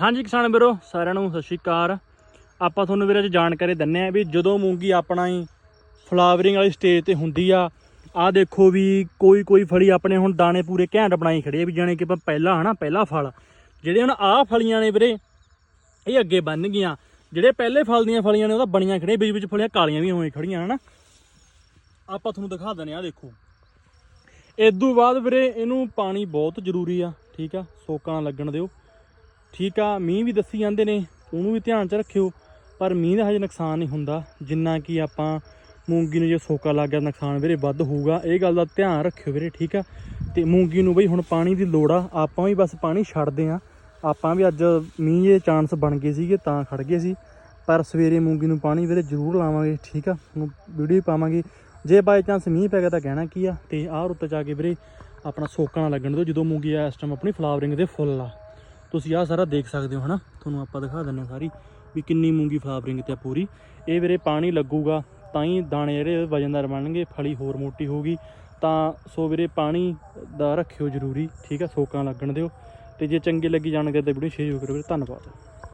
ਹਾਂਜੀ ਕਿਸਾਨ ਵੀਰੋ, ਸਾਰਿਆਂ ਨੂੰ ਸਤਿ ਸ਼੍ਰੀ ਅਕਾਲ। ਆਪਾਂ ਤੁਹਾਨੂੰ ਵੀਰੇ ਅੱਜ ਜਾਣਕਾਰੀ ਦਿੰਨੇ ਆ ਵੀ ਜਦੋਂ ਮੂੰਗੀ ਆਪਣਾ ਹੀ ਫਲਾਵਰਿੰਗ ਵਾਲੀ ਸਟੇਜ ਤੇ ਹੁੰਦੀ ਆ ਆ ਦੇਖੋ ਵੀ ਕੋਈ ਕੋਈ ਫਲੀ ਆਪਣੇ ਹੁਣ ਦਾਣੇ ਪੂਰੇ ਘੈਂਟ ਬਣਾਈ ਖੜੇ ਆ ਵੀ ਜਾਣੇ ਕਿ ਆਪਾਂ ਪਹਿਲਾ ਹਨਾ, ਪਹਿਲਾ ਫਲ। ਜਿਹੜੇ ਹੁਣ ਆਹ ਫਲੀਆਂ ਨੇ ਵੀਰੇ, ਇਹ ਅੱਗੇ ਬਣ ਗਈਆਂ। ਜਿਹੜੇ ਪਹਿਲੇ ਫਲ ਦੀਆਂ ਫਲੀਆਂ ਨੇ ਉਹ ਤਾਂ ਬਣੀਆਂ ਖੜੀਆਂ, ਵਿੱਚ ਵਿੱਚ ਫਲੀਆਂ ਕਾਲੀਆਂ ਵੀ ਹੋਈਆਂ ਖੜੀਆਂ ਹਨਾ। ਆਪਾਂ ਤੁਹਾਨੂੰ ਦਿਖਾ ਦਿੰਨੇ ਆ ਦੇਖੋ। ਇਦੋਂ ਬਾਅਦ ਵੀਰੇ ਇਹਨੂੰ ਪਾਣੀ ਬਹੁਤ ਜ਼ਰੂਰੀ ਆ, ਠੀਕ ਆ, ਸੋਕਾ ਨਾ ਲੱਗਣ ਦਿਓ। ਠੀਕ ਆ, ਮੀਂਹ ਵੀ ਦੱਸੀ ਜਾਂਦੇ ਨੇ, ਉਹਨੂੰ ਵੀ ਧਿਆਨ 'ਚ ਰੱਖਿਓ, ਪਰ ਮੀਂਹ ਦਾ ਹਜੇ ਨੁਕਸਾਨ ਨਹੀਂ ਹੁੰਦਾ, ਜਿੰਨਾ ਕਿ ਆਪਾਂ ਮੂੰਗੀ ਨੂੰ ਜੇ ਸੋਕਾ ਲੱਗ ਗਿਆ ਨੁਕਸਾਨ ਵੀਰੇ ਵੱਧ ਹੋਊਗਾ, ਇਹ ਗੱਲ ਦਾ ਧਿਆਨ ਰੱਖਿਓ ਵੀਰੇ, ਠੀਕ ਆ। ਤੇ ਮੂੰਗੀ ਨੂੰ ਬਈ ਹੁਣ ਪਾਣੀ ਦੀ ਲੋੜ ਆ, ਆਪਾਂ ਵੀ ਬਸ ਪਾਣੀ ਛੱਡਦੇ ਆ, ਆਪਾਂ ਵੀ ਅੱਜ ਮੀਂਹ ਦੇ ਚਾਂਸ ਬਣ ਗਏ ਸੀਗੇ ਤਾਂ ਖੜ ਗਏ ਸੀ, ਪਰ ਸਵੇਰੇ ਮੂੰਗੀ ਨੂੰ ਪਾਣੀ ਵੀਰੇ ਜ਼ਰੂਰ ਲਾਵਾਂਗੇ, ਠੀਕ ਆ ਵੀਡੀਓ ਪਾਵਾਂਗੇ। ਜੇ ਬਾਈ ਚਾਂਸ ਮੀਂਹ ਪੈ ਗਿਆ ਤਾਂ ਕਹਿਣਾ ਕੀ ਆ, ਤੇ ਆਹ ਰੁੱਤ ਜਾ ਕੇ ਵੀਰੇ ਆਪਣਾ ਸੋਕਾ ਨਾ ਲੱਗਣ ਦਿਓ, ਜਦੋਂ ਮੂੰਗੀ ਆ ਇਸ ਟਾਈਮ ਆਪਣੀ ਫਲਾਵਰਿੰਗ ਦੇ ਫੁੱਲ ਆ। ਤੁਸੀਂ ਆਹ ਸਾਰਾ ਦੇਖ ਸਕਦੇ ਹੋ ਹਨਾ? ਤੁਹਾਨੂੰ ਆਪਾਂ ਦਿਖਾ ਦਿੰਨੇ ਸਾਰੀ ਵੀ ਕਿੰਨੀ ਮੂੰਗੀ ਫਲਾਵਰਿੰਗ ਤੇ ਆ ਪੂਰੀ। ਇਹ ਵੀਰੇ ਪਾਣੀ ਲੱਗੂਗਾ, ਤਾਂ ਹੀ ਦਾਣੇ ਜਿਹੜੇ ਵਜਨਦਾਰ ਬਣਨਗੇ, ਫਲੀ ਹੋਰ ਮੋਟੀ ਹੋਊਗੀ। ਤਾਂ ਸੋ ਵੀਰੇ ਪਾਣੀ ਦਾ ਰੱਖਿਓ ਜ਼ਰੂਰੀ, ਠੀਕ ਆ? ਸੋਕਾਂ ਲੱਗਣ ਦਿਓ। ਤੇ ਜੇ ਚੰਗੀ ਲੱਗੀ ਜਾਣਗੇ ਤਾਂ ਵੀਡੀਓ ਸ਼ੇਅਰ ਕਰੋ ਵੀਰੇ। ਧੰਨਵਾਦ।